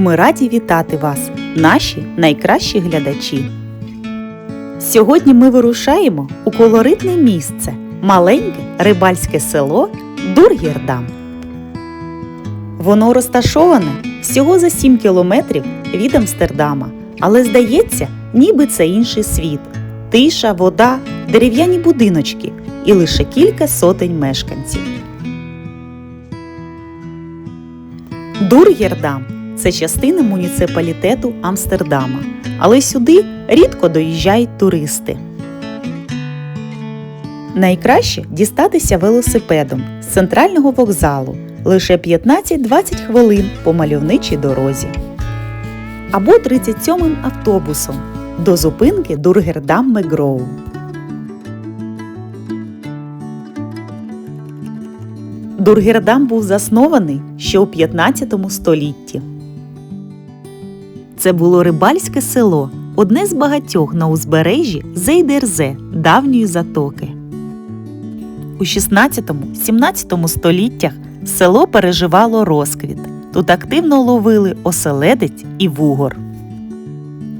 Ми раді вітати вас, наші найкращі глядачі. Сьогодні ми вирушаємо у колоритне місце маленьке рибальське село Дургірдам. Воно розташоване всього за 7 кілометрів від Амстердама, але здається, ніби це інший світ. Тиша, вода, дерев'яні будиночки і лише кілька сотень мешканців. Дургердам це частина муніципалітету Амстердама, але сюди рідко доїжджають туристи. Найкраще дістатися велосипедом з центрального вокзалу лише 15-20 хвилин по мальовничій дорозі. Або 37-м автобусом до зупинки Дургердам Мегроу. Дургердам був заснований ще у 15 столітті. Це було рибальське село, одне з багатьох на узбережжі Зейдерзе давньої затоки. У 16-17 століттях село переживало розквіт. Тут активно ловили оселедець і вугор.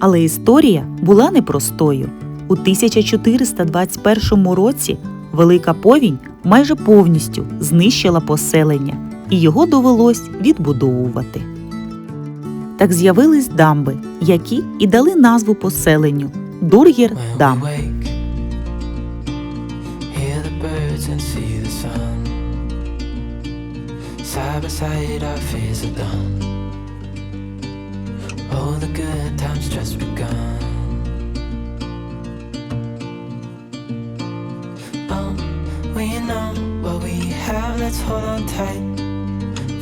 Але історія була непростою. У 1421 році Велика повінь майже повністю знищила поселення, і його довелось відбудовувати. Так з'явились дамби, які і дали назву поселенню Дургер When Дам. Oh. Oh, we know what we have, let's hold on tight.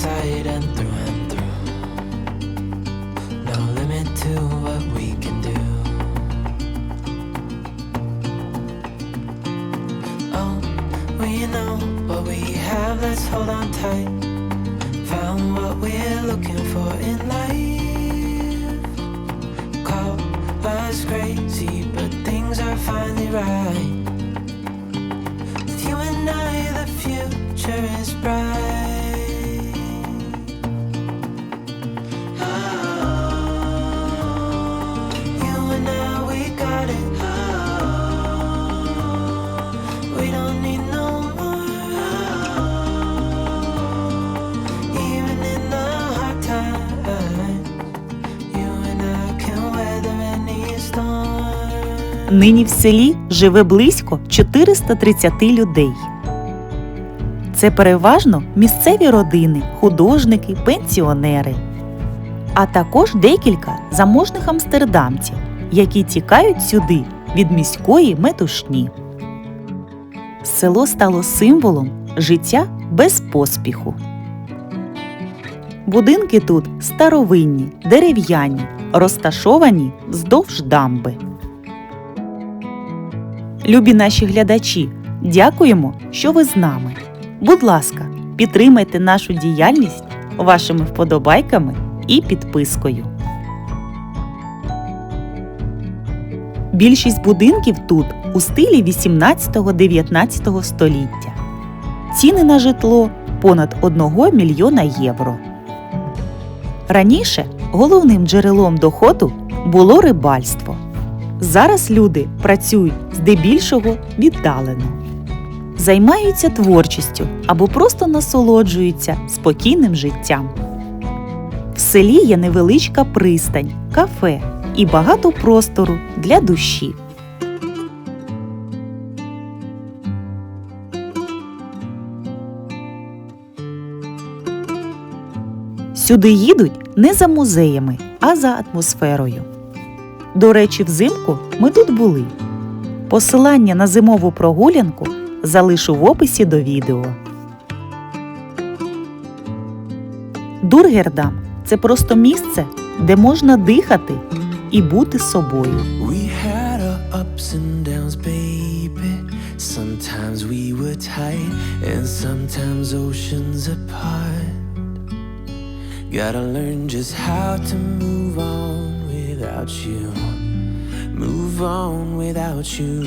Side and through and through. No limit to what we can do. Oh, we know what we have, let's hold on tight. Found what we're looking for in life. Нині в селі живе близько 430 людей. Це переважно місцеві родини, художники, пенсіонери, а також декілька заможних амстердамців, які тікають сюди від міської метушні. Село стало символом життя без поспіху. Будинки тут старовинні, дерев'яні, розташовані вздовж дамби. Любі наші глядачі, дякуємо, що ви з нами. Будь ласка, підтримайте нашу діяльність вашими вподобайками і підпискою. Більшість будинків тут у стилі 18-19 століття. Ціни на житло понад 1 мільйона євро. Раніше головним джерелом доходу було рибальство. Зараз люди працюють здебільшого віддалено, займаються творчістю або просто насолоджуються спокійним життям. В селі є невеличка пристань, кафе і багато простору для душі. Сюди їдуть не за музеями, а за атмосферою. До речі, взимку ми тут були. Посилання на зимову прогулянку залишу в описі до відео. Дургердам це просто місце, де можна дихати і бути собою. Sometimes we were tight, and sometimes oceans apart. Gotta learn just how to move on without you. Move on without you.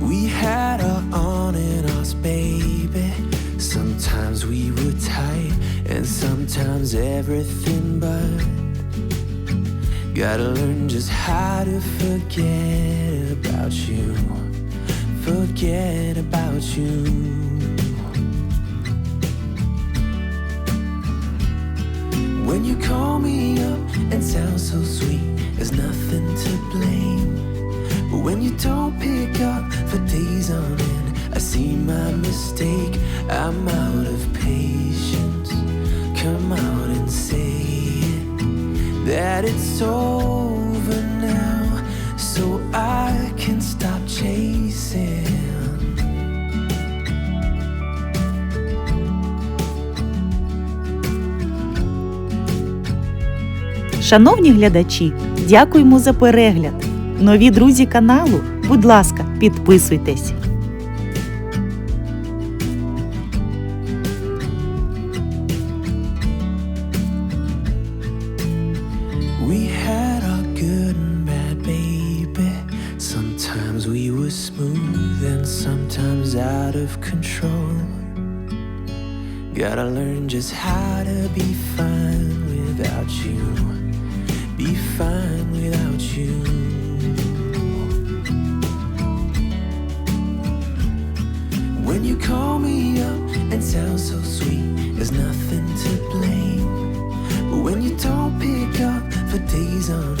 We had our on and offs, baby. Sometimes we were tight, and sometimes everything but. Gotta learn just how to forget about you. Forget about you. You call me up and sound so sweet, there's nothing to blame. But when you don't pick up for days on end, I see my mistake. I'm out of patience. Come out and say it, that it's over Шановні глядачі, дякуємо за перегляд. Нові друзі каналу, будь ласка, підписуйтесь. Baby. Sometimes we were smooth and sometimes out of control. Learn just how to be fine without you. Be fine without you. When you call me up and sound so sweet, there's nothing to blame. But when you don't pick up for days on